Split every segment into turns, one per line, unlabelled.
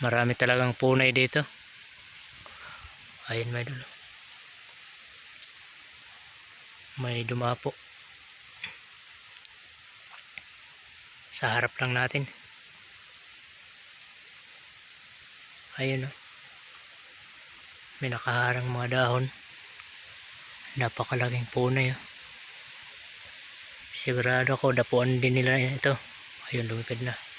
Marami talagang punay dito. Ayun may dulo. May dumapo. Sa harap lang natin. Ayun oh. May nakaharang mga dahon. Napakalaking punay oh. Sigurado ako dapuan din nila ito. Ayun lumipad na.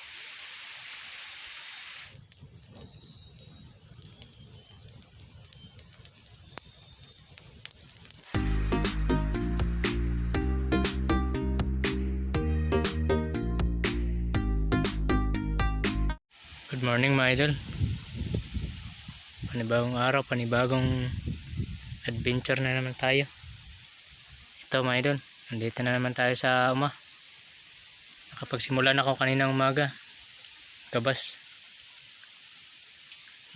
Good morning mga idol. Panibagong araw, panibagong adventure na naman tayo. Ito mga idol, nandito na naman tayo sa uma. Nakapagsimula na ako kaninang umaga. Gabas.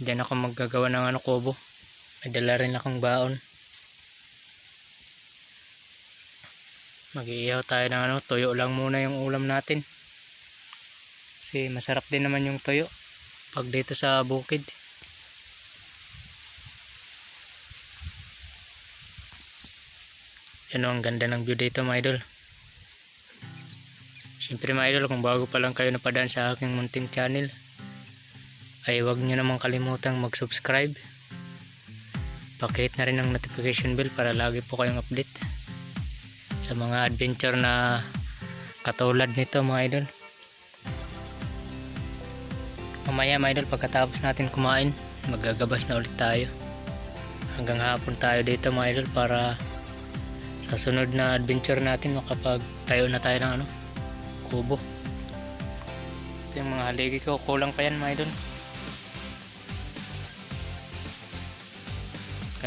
Diyan ako maggagawa ng ano kubo. May dala rin akong baon. Mag-iihaw tayo ng ano, tuyo lang muna yung ulam natin. Kasi masarap din naman yung tuyo pag dito sa bukid. Yan o, ang ganda ng view dito mga idol. Siyempre mga idol, kung bago pa lang kayo napadaan sa aking munting channel, ay huwag nyo namang kalimutang mag-subscribe. Pakihit na rin ang notification bell para lagi po kayong update sa mga adventure na katulad nito mga idol. Mamaya mga idol, pagkatapos natin kumain, magagabas na ulit tayo. Hanggang hapon tayo dito mga idol para sa sunod na adventure natin makapag tayo na tayo ng ano, kubo. Ito yung mga haligi ko, kulang pa yan mga idol.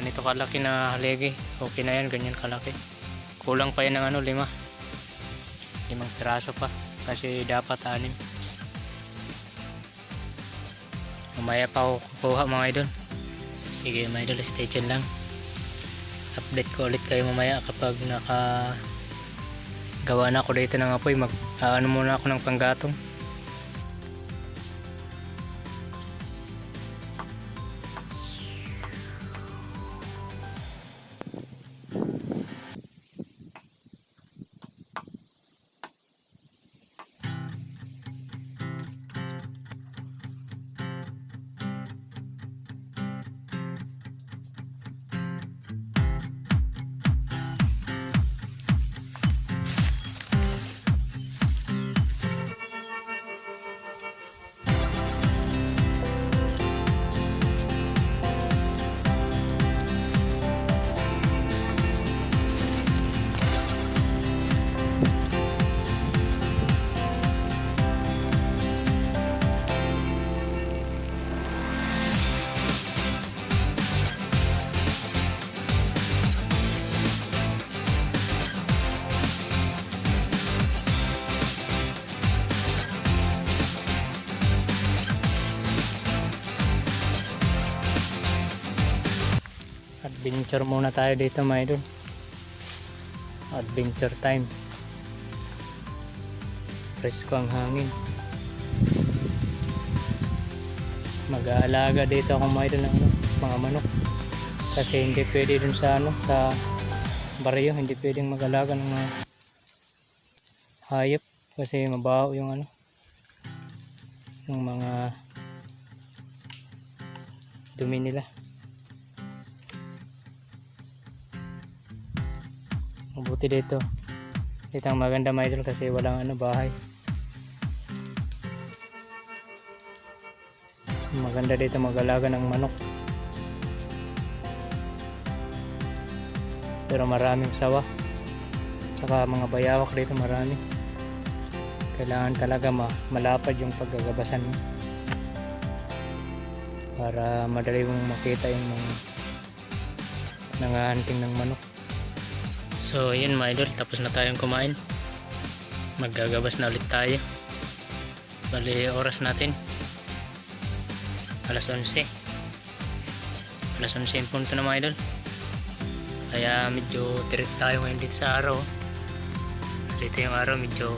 Ganito kalaki na haligi, okay na yan, ganyan kalaki. Kulang pa yan ng ano, lima. Limang piraso pa, kasi dapat anim. Mamaya pa ako kukuha mga idol. Sige mga idol, stay tuned lang. Update ko ulit kayo mamaya kapag naka gawa na ako dito ng apoy. Mag, ano muna ako ng panggatong. Adventure muna tayo dito mga idol. Adventure time. Presko ang hangin. Mag-aalaga dito ako mga idol ng ano, mga manok. Kasi hindi pwede dun sa ano, sa baryo, hindi pwedeng mag-alaga ng mga hayop kasi mabaho yung ano yung mga dumi nila. Mabuti dito. Dito ang maganda mga idol kasi walang ano bahay. Maganda dito mag-alaga ng manok. Pero maraming sawa. Tsaka mga bayawak dito marami. Kailangan talaga ma malapad yung paggagabasan mo. Para madali mong makita yung mga nangahanting ng manok. So yun mga idol, tapos na tayong kumain. Maggagabas na ulit tayo. Bali oras natin. Alas 11. Alas 11 yung punto na mga idol. Kaya medyo tirit tayo ngayon dito sa araw. Dito yung araw medyo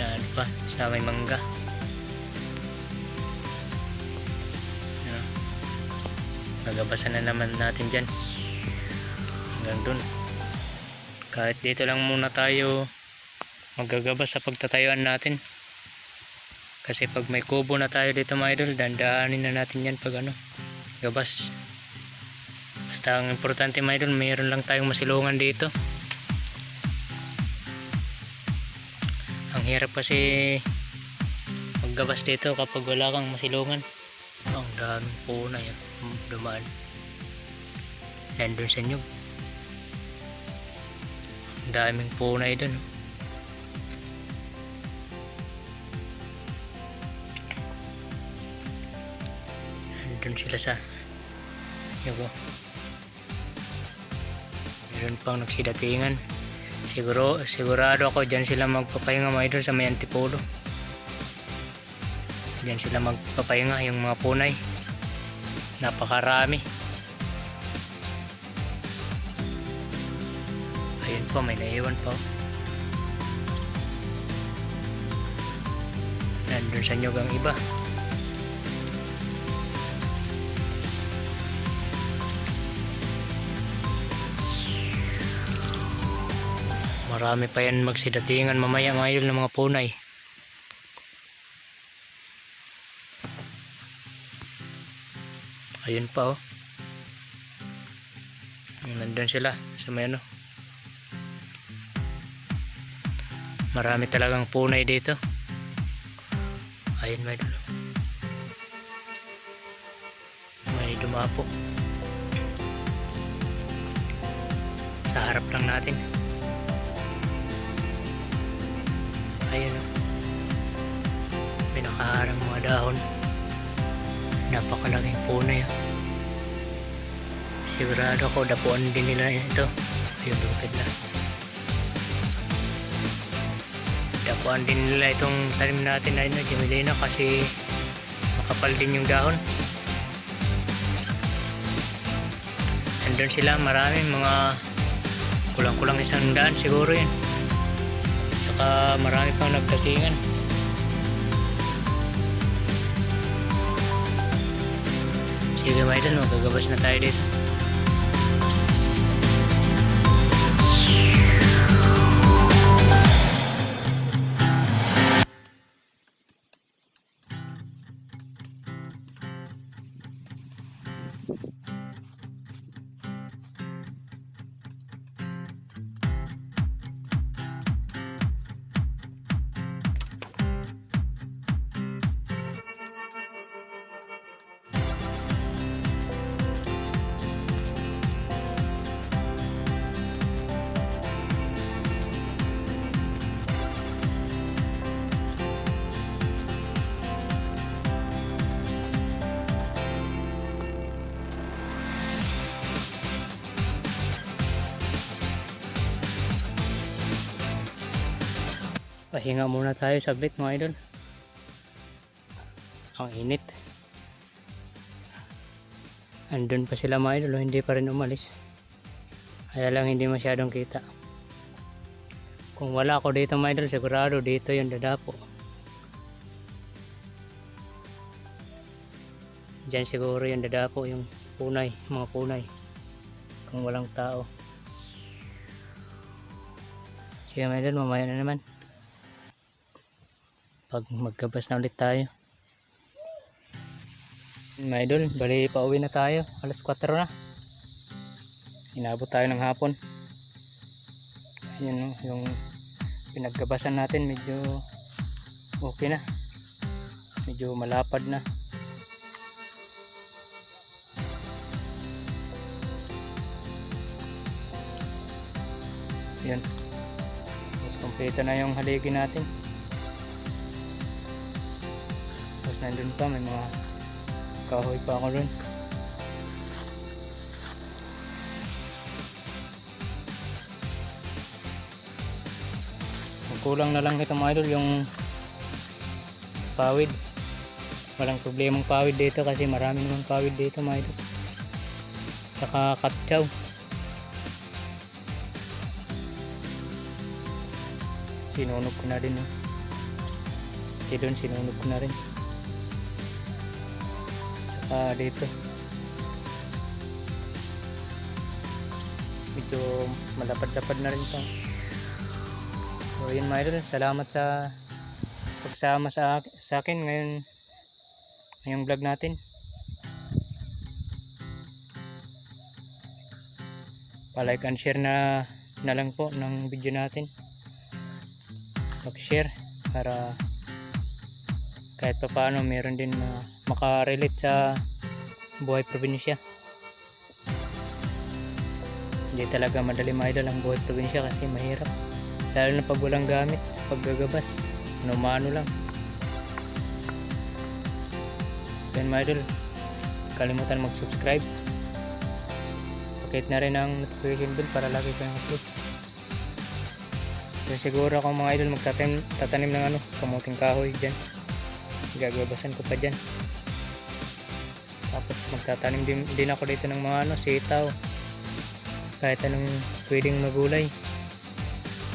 na ano pa sa may mangga. Ano? Magabasan na naman natin dyan hanggang dun kahit dito lang muna tayo magagabas sa pagtatayuan natin. Kasi pag may kubo na tayo dito mga idol dandaanin na natin yan pag ano gabas. Basta ang importante mga idol mayroon lang tayong masilungan dito. Ang hirap kasi maggabas dito kapag wala kang masilungan. Ang daming puno yan dumaan. Nandun sa nyug daming punay dun. Nandun sila sa oh. meron pang nagsidatingan. Siguro sigurado ako dyan sila magpapahinga mga idol sa may antipolo. Dyan sila magpapahinga yung mga punay. Napakarami po may naiwan po. Nandun sa nyog ang iba. Marami pa yan magsidatingan mamaya mga idol ng mga punay. Ayun pa oh. Nandun sila sa may ano marami talagang punay dito. Ayun may dulo. May dumapo. Sa harap lang natin. Ayun oh. May nakaharang mga dahon. Napakalaking punay ah. sigurado ko dapuan din nila ito. Ayun lupit na dapuan din nila itong tanim natin na ino Gemilina kasi makapal din yung dahon. Andun sila marami mga kulang kulang isang daan siguro yun. Saka marami pang nagdatingan. Sige mga idol, magagabas na tayo dito. Pahinga muna tayo saglit mga idol. Ang init. Andun pa sila mga idol, oh, hindi pa rin umalis. Kaya lang hindi masyadong kita. Kung wala ako dito mga idol, sigurado dito yung dadapo. Diyan siguro yung dadapo, yung punay, mga punay. Kung walang tao. Sige mga idol, mamaya na naman pag magkabas na ulit tayo. Mga idol bali pa uwi na tayo. Alas 4 na. Inabot tayo ng hapon. Yun yung pinagkabasan natin medyo okay na. Medyo malapad na. Yun mas kompleto na yung haligi natin tapos nandun pa may mga kahoy pa ako dun kulang na lang ito mga idol yung pawid. Walang problemang pawid dito kasi marami namang pawid dito mga idol. Saka katsaw. Sinunog ko na rin eh. Kasi doon sinunog ko na rin uh, dito. Medyo malapad-lapad na rin to. So yun mga idol salamat sa pagsama sa, sa akin ngayon ngayong vlog natin. Palike and share na na lang po ng video natin. Pag share para kahit pa paano meron din na makarelate sa buhay probinsya. Hindi talaga madali mga idol ang buhay probinsya kasi mahirap. Lalo na pag walang gamit paggagabas ano lang. Yun mga kalimutan mag subscribe pakit na rin ang notification bell para lagi kang upload so siguro kung mga idol magtatanim tatanim ng ano kamuting kahoy dyan gagabasan ko pa dyan. Tapos magtatanim din, din ako dito ng mga ano sitaw. Kahit anong pwedeng magulay.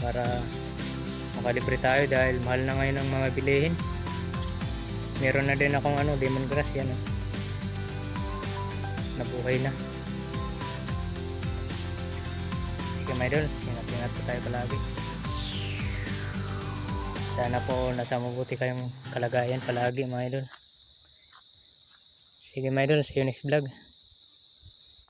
Para makalibre tayo dahil mahal na ngayon ang mga bilihin. Meron na din akong ano lemongrass yan oh. nabuhay na. Sige my idol ingat ingat po tayo palagi sana po nasa mabuti kayong kalagayan palagi mga idol. Sige my idol see you next vlog